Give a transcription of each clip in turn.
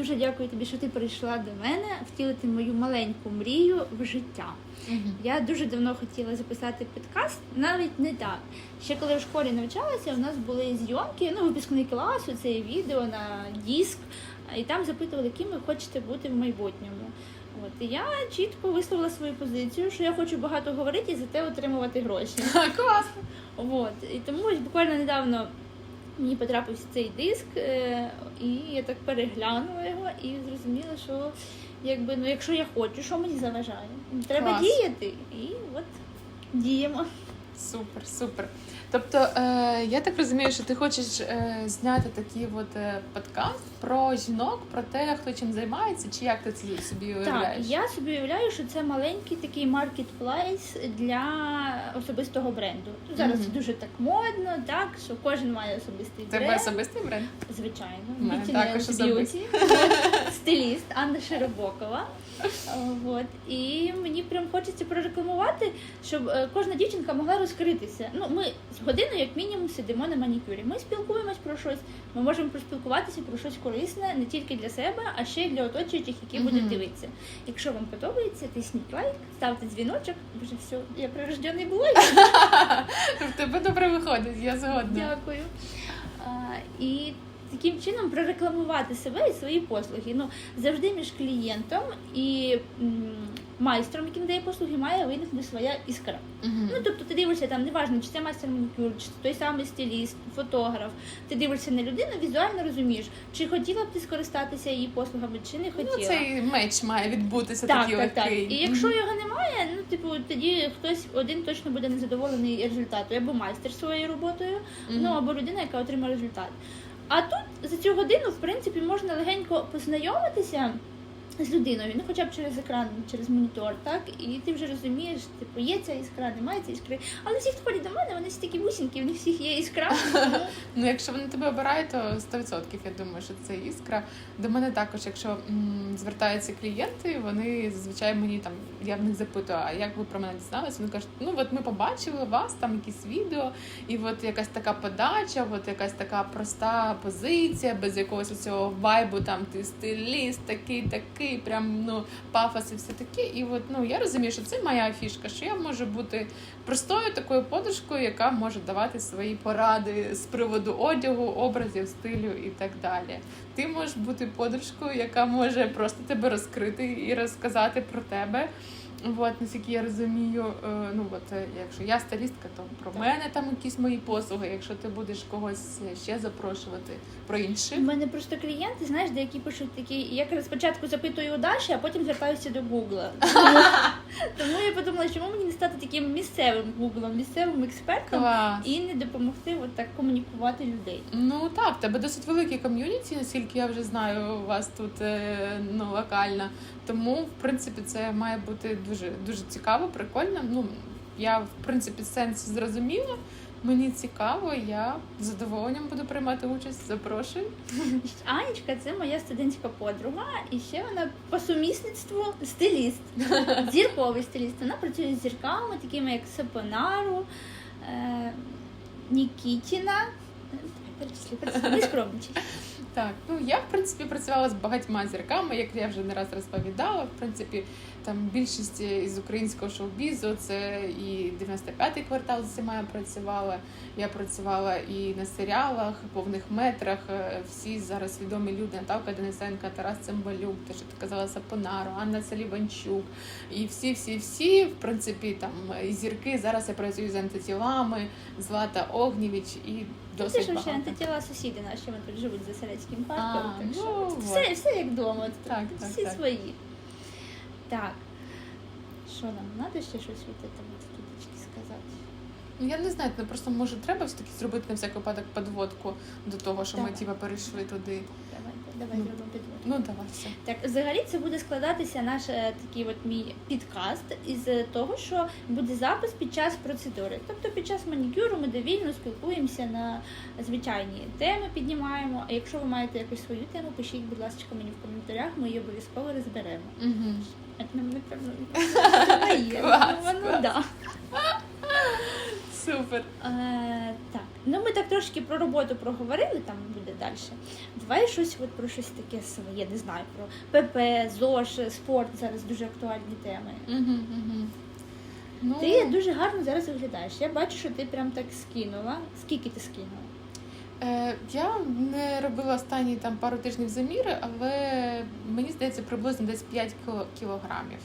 дуже дякую тобі, що ти прийшла до мене втілити мою маленьку мрію в життя. Я дуже давно хотіла записати подкаст, навіть не так. Ще коли в школі навчалася, у нас були зйомки, ну, випускний класу, це відео на диск, і там запитували, ким ви хочете бути в майбутньому. От і я чітко висловила свою позицію, що я хочу багато говорити і за те отримувати гроші. Класно. От і тому буквально недавно мені потрапився цей диск, е, і я так переглянула його і зрозуміла, що якби ну, якщо я хочу, що мені заважає? Треба Клас. діяти. І от діємо. Супер, супер. Тобто, е, я так розумію, що ти хочеш е, зняти такий от е, подкаст про жінок, про те, хто чим займається, чи як ти це собі Так, я собі уявляю, що це маленький такий маркетплейс для особистого бренду. Зараз Мгм. це дуже так модно, так що кожен має особистий Тебе бренд. особистий бренд? Звичайно, У мене також. Beauty. стиліст Анна Широбокова. От. І мені прям хочеться прорекламувати, щоб е, кожна дівчинка могла розкритися. Ну, ми годину, як мінімум, сидимо на манікюрі. Ми спілкуємось про щось. Ми можемо поспілкуватися про щось корисне не тільки для себе, а ще й для оточуючих, які будуть дивитися. Якщо вам подобається, тисніть лайк, ставте дзвіночок. Вже все, я прирождений блогер. В тебе добре виходить, я згодна. Дякую. А, і таким чином прорекламувати себе і свої послуги. Ну, завжди між клієнтом і майстром, який надає послуги, має виникнути своя іскра. Мгм. Ну, тобто ти дивишся там, неважно, чи це майстер манікюр, чи це той самий стиліст, фотограф. Ти дивишся на людину, візуально розумієш, чи хотіла б ти скористатися її послугами, чи не хотіла. Ну, цей меч має відбутися Так, такий так, так. І якщо його немає, ну типу тоді хтось один точно буде незадоволений результатом, або майстер своєю роботою, Мгм. ну або людина, яка отримає результат. А тут за цю годину, в принципі, можна легенько познайомитися з людиною, ну хоча б через екран, через монітор, так, і ти вже розумієш, типу, є ця іскра, немає цієї іскри. Але всі, хто ходять до мене, вони всі такі бусінки, в них всіх є іскра. Ну, якщо вони тебе обирають, то 100% я думаю, що це іскра. До мене також, якщо звертаються клієнти, вони зазвичай мені там, я в них запитую, а як ви про мене дізналися? Вони кажуть, ну от ми побачили вас, там якісь відео, і от якась така подача, от якась така проста позиція, без якогось цього вайбу, там ти стиліст, такий, такий, прям ну пафос і все таке. І от ну я розумію, що це моя фішка, що я можу бути простою такою подружкою, яка може давати свої поради з приводу одягу, образів, стилю і так далі. Ти можеш бути подушкою, яка може просто тебе розкрити і розказати про тебе. От, наскільки я розумію, е, ну от якщо я стилістка, то про Так. мене там якісь мої послуги. Якщо ти будеш когось ще запрошувати про У мене просто клієнти, знаєш, деякі пишуть такі, я спочатку запитую у Даші, а потім звертаюся до Гугла. Тому, я подумала, чому мені не стати таким місцевим гуглом, місцевим експертом Клас. і не допомогти от так комунікувати людей. Ну так, в тебе досить великий ком'юніті, наскільки я вже знаю, у вас тут е, ну, локально. Тому, в принципі, це має бути дуже дуже цікаво, прикольно. Ну, я, в принципі, сенс зрозуміла. Мені цікаво, я з задоволенням буду приймати участь. Запрошую. Анечка це моя студентська подруга, і ще вона по сумісництву стиліст, зірковий стиліст. Вона працює з зірками, такими як Сапонару, е, Нікітіна. Так, ну я в принципі працювала з багатьма зірками, як я вже не раз розповідала. В принципі, там більшість із українського шоу-бізу, це і 95-й квартал з усіма я працювала. Я працювала і на серіалах, повних метрах. е, Всі зараз відомі люди, Наталка Денисенка, Тарас Цимбалюк, те, що ти казала Сапонару, Анна Саліванчук. І всі, всі, всі, в принципі, там зірки. Зараз я працюю з антитілами, Злата Огнєвіч і Ти ж ще багато. антитіла сусіди наші, вони тут живуть за Селецьким парком. А, так що ну, от все, все як вдома. от Так, так, всі так. свої. Так. Що нам? Треба ще щось від тебе туточки сказати? Ну, Я не знаю, ну просто може треба все таки зробити на всяк випадок підводку до того, що ми Давай. типа перейшли туди. Давайте, давай Ну. зробимо підводку. Ну давай все. Так, взагалі це буде складатися наш е, такий от мій підкаст із е, того, що буде запис під час процедури. Тобто під час манікюру ми довільно спілкуємося на звичайні теми, піднімаємо. А якщо ви маєте якусь свою тему, пишіть, будь ласка, мені в коментарях, ми її обов'язково розберемо. Угу. Нам. Клас, Ну, да. Супер. Е, так, ну ми так трошки про роботу проговорили, там далі. Давай щось от про щось таке своє, не знаю, про ПП, ЗОЖ, спорт зараз дуже актуальні теми. Угу, угу. Ну, Ти дуже гарно зараз виглядаєш. Я бачу, що ти прям так скинула. Скільки ти скинула? Е, я не робила останні там пару тижнів заміри, але мені здається приблизно десь 5 кіло- кілограмів.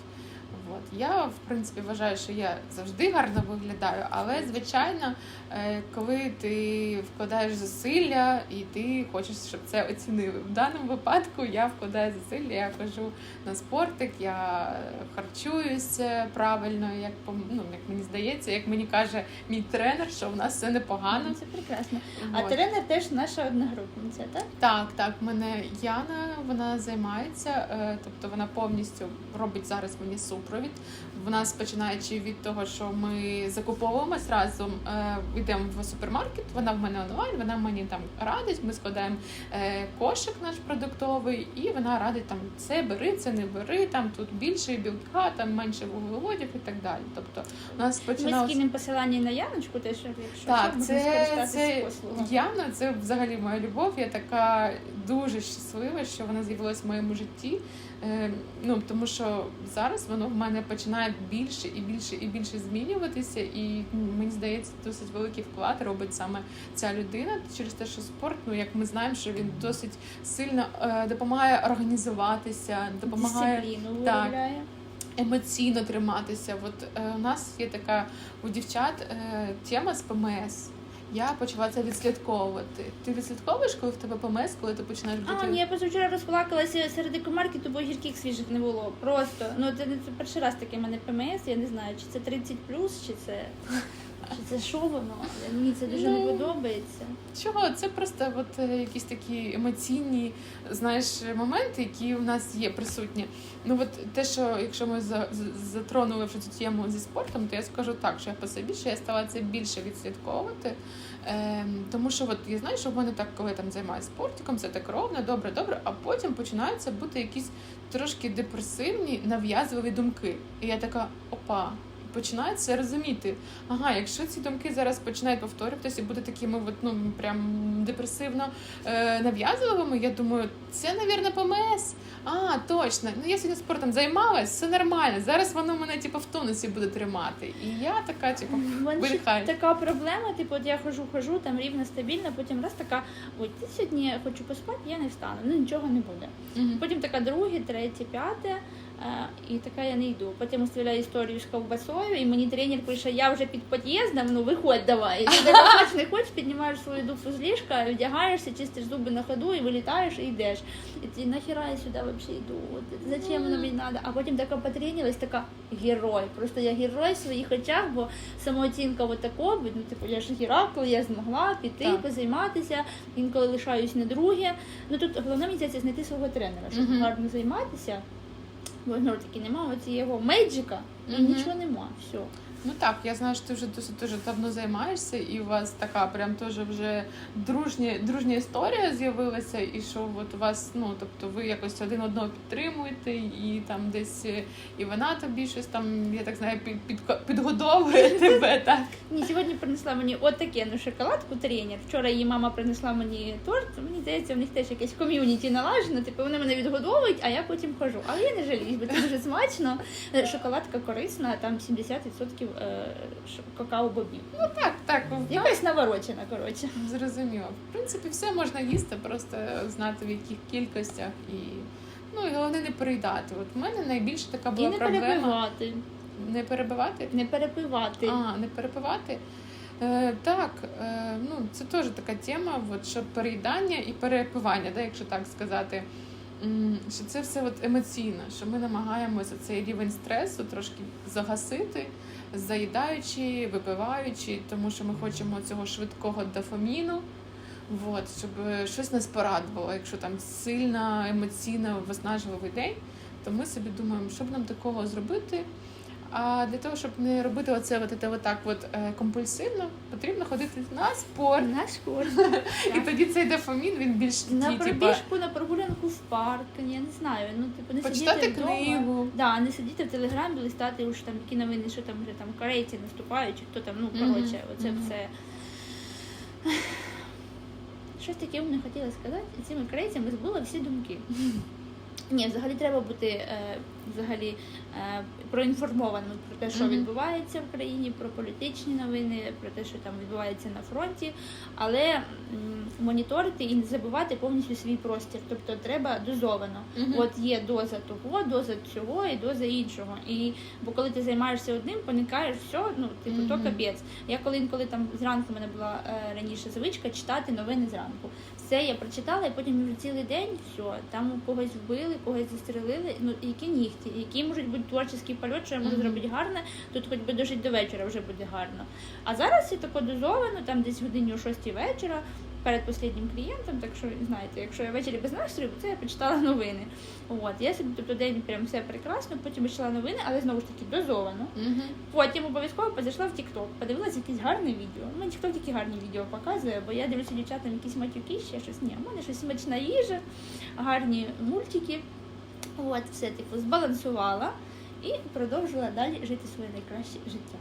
От. Я, в принципі, вважаю, що я завжди гарно виглядаю, але звичайно, е, коли ти вкладаєш зусилля і ти хочеш, щоб це оцінили. В даному випадку я вкладаю зусилля, я хожу на спортик, я харчуюся правильно, як ну, як мені здається, як мені каже мій тренер, що в нас все непогано. Це прекрасно. А От. тренер теж наша одногрупниця, так? Так, так, мене Яна, вона займається, е, тобто вона повністю робить зараз мені супровід. 嗯。В нас починаючи від того, що ми закуповуємось разом, е, йдемо в супермаркет, вона в мене онлайн, вона мені там радить, ми складаємо е, кошик наш продуктовий, і вона радить там це бери, це не бери, там тут більше білка, там менше вуглеводів і так далі. Тобто у нас Ми починалося... скинемо посилання на Яночку, теж якщо Так, що, це, це. Яна, це взагалі моя любов. Я така дуже щаслива, що вона з'явилася в моєму житті. Е, ну тому що зараз воно в мене починає більше і більше і більше змінюватися, і ну, мені здається, досить великий вклад робить саме ця людина через те, що спорт, ну як ми знаємо, що він досить сильно е, допомагає організуватися, допомагає Дисципліну Так. виробляє. емоційно триматися. От е, у нас є така у дівчат е, тема з ПМС. Я почала це відслідковувати. Ти відслідковуєш, коли в тебе помес, коли ти починаєш бути А, ні, я позавчора розплакалася серед комарки, бо гірких свіжих не було. Просто. Ну, це не це перший раз таке в мене ПМС, я не знаю, чи це 30 чи це. Чи це що воно? Але Мені це дуже не Ну, подобається. Чого? Це просто от е, якісь такі емоційні, знаєш, моменти, які у нас є присутні. Ну от те, що якщо ми за, з- затронули вже цю тему зі спортом, то я скажу так, що я по собі, що я стала це більше відслідковувати. Ем, тому що от я знаю, що в мене так, коли там займаюся спортиком, це так ровно, добре, добре, а потім починаються бути якісь трошки депресивні, нав'язливі думки. І я така, опа. Починаю це розуміти. Ага, якщо ці думки зараз починають повторюватися і бути такими, от, ну прям депресивно е, нав'язливими, я думаю, це, навірно, ПМС. А, точно. Ну я сьогодні спортом займалась, все нормально. Зараз воно мене типу, в тонусі буде тримати. І я така, типу, видихаю. така проблема, типу, от я хожу, хожу, там рівно стабільно, потім раз така, ой, ти сьогодні хочу поспати, я не встану, ну нічого не буде. Мгм. Потім така друге, третє, п'яте, і така я не йду. Потім оставляю історію з ковбасою, і мені тренер пише, я вже під під'їздом, ну виходь давай. І ти хочеш, не хочеш, піднімаєш свою дупу з ліжка, вдягаєшся, чистиш зуби на ходу і вилітаєш і йдеш. І ти нахіра я сюди взагалі йду? От, зачем воно мені треба? А потім така потренилась, така герой. Просто я герой в своїх очах, бо самооцінка от такого, ну типу я ж Геракл, я змогла піти, Так. позайматися, інколи лишаюсь на друге. Ну тут головне мені здається знайти свого тренера, щоб гарно займатися. Бо знову таки немає оцієї мейджика, ну Мгм. нічого нема. Все. Ну так, я знаю, що ти вже досить дуже давно займаєшся, і у вас така прям теж вже дружня, дружня історія з'явилася, і що от у вас, ну тобто ви якось один одного підтримуєте, і там десь е, і вона тобі щось там, я так знаю, під, під, підгодовує тебе, так? Ні, сьогодні принесла мені отаке ну, шоколадку тренер. Вчора її мама принесла мені торт. Мені здається, в них теж якесь ком'юніті налажено. Типу вони мене відгодовують, а я потім хожу. Але я не жаліюсь, бо це дуже смачно. Е, Шоколадка корисна, там 70% е, какао-бобів. Ну так, так, Якась наворочена, коротше. Зрозуміло. В принципі, все можна їсти, просто знати в яких кількостях і. Ну і головне не переїдати. От в мене найбільше така І була не проблема перепивати. не перебивати. Не перепивати. А, не перепивати. Е, так, е, ну це теж така тема, от, що переїдання і перепивання, да, якщо так сказати. Що це все от емоційно, що ми намагаємося цей рівень стресу трошки загасити, заїдаючи, випиваючи, тому що ми хочемо цього швидкого дофаміну. От, щоб щось нас порадувало, якщо там сильно емоційно виснажливий день, то ми собі думаємо, що б нам такого зробити. А для того, щоб не робити оце от, це отак от, е, компульсивно, потрібно ходити на спорт. На спорт. І тоді цей дофамін він більш На пробіжку, на прогулянку в парк, я не знаю. Ну, типу, не почитати сидіти вдома. книгу. Да, не сидіти в телеграмі, листати уж там які новини, що там вже там корейці наступають, чи хто там, ну коротше, Мгм, оце все. Щось таке умне хотіла сказати, і цими крейцями збила всі думки. Ні, взагалі треба бути е, взагалі е, проінформованим про те, що Мгм. відбувається в країні, про політичні новини, про те, що там відбувається на фронті, але м, моніторити і не забувати повністю свій простір. Тобто треба дозовано. Мгм. От є доза того, доза цього і доза іншого. І бо коли ти займаєшся одним, поникаєш все, ну типу то Мгм. капець. Я коли інколи там зранку в мене була е, раніше звичка читати новини зранку. Все я прочитала, і потім цілий день все, там у когось вбили, когось застрелили. Ну які нігті, які можуть бути творчий польот, що я можу Мгм. зробити гарне, тут хоч би дожити до вечора вже буде гарно. А зараз я тако дозовано, там десь годині о 6 вечора. Перед посліднім клієнтом, так що знаєте, якщо я ввечері без настрою, то я почитала новини. От я собі тобто день прям все прекрасно, потім почала новини, але знову ж таки дозовано. Мгм. Потім обов'язково позайшла в TikTok, подивилася якесь гарне відео. Ну, TikTok тільки гарні відео показує, бо я дивлюся дівчатам якісь матюки, ще щось. Ні, у мене щось смачна їжа, гарні мультики. От, все типу збалансувала і продовжила далі жити своє найкраще життя.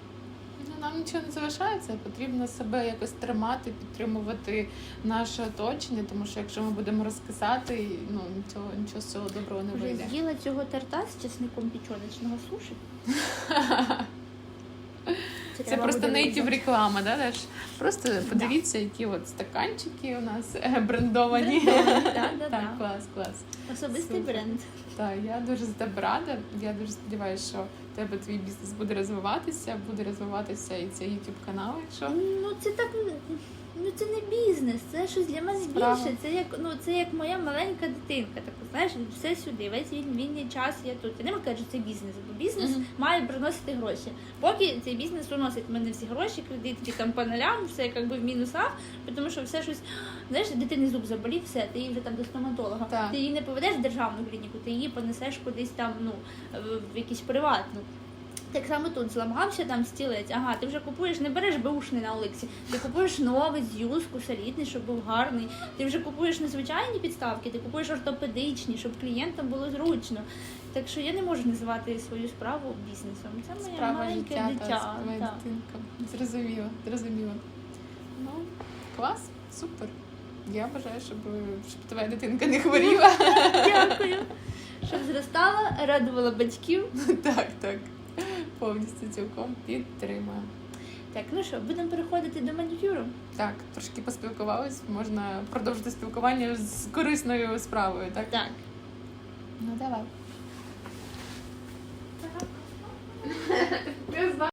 Нам нічого не залишається, потрібно себе якось тримати, підтримувати наше оточення, тому що якщо ми будемо розкисати, ну нічого, нічого з цього доброго не Вже вийде. з'їла цього торта з чесником пічоночного суші. Це треба просто нейтів реклама, да, Даш? Просто подивіться, які от стаканчики у нас е, брендовані. Так, клас, клас. Особистий бренд. Так, я дуже за тебе рада. Я дуже сподіваюся, що в тебе твій бізнес буде розвиватися, буде розвиватися і цей YouTube канал, якщо Ну це так ну це не бізнес, це щось для мене Справа. більше. Це як ну це як моя маленька дитинка. Так знаєш, все сюди. Весь він вільний час я тут. Я не казати, що це бізнес, бо бізнес Мгм. має приносити гроші. Поки цей бізнес уносить мене всі гроші, кредитки там по нулям, все якби в мінусах, тому що все щось, знаєш, дитини зуб заболів, все, ти її вже там до стоматолога. Так. Ти її не поведеш в державну клініку, ти її понесеш кудись там, ну в якусь приватну. Так само тут зламався там стілець. Ага, ти вже купуєш, не береш беушний на Олексі, ти купуєш новий з юзку, солідний, щоб був гарний. Ти вже купуєш не звичайні підставки, ти купуєш ортопедичні, щоб клієнтам було зручно. Так що я не можу називати свою справу бізнесом. Це моє справа маленьке життя, дитя. та твоя так. дитинка. Зрозуміло, зрозуміло. Ну, клас, супер. Я бажаю, щоб, щоб твоя дитинка не хворіла. Дякую. Щоб зростала, радувала батьків. так, так. Повністю цілком підтримую. Так, ну що, будемо переходити до манікюру. Так, трошки поспілкувалися, можна продовжити спілкування з корисною справою, так? Так. Ну давай.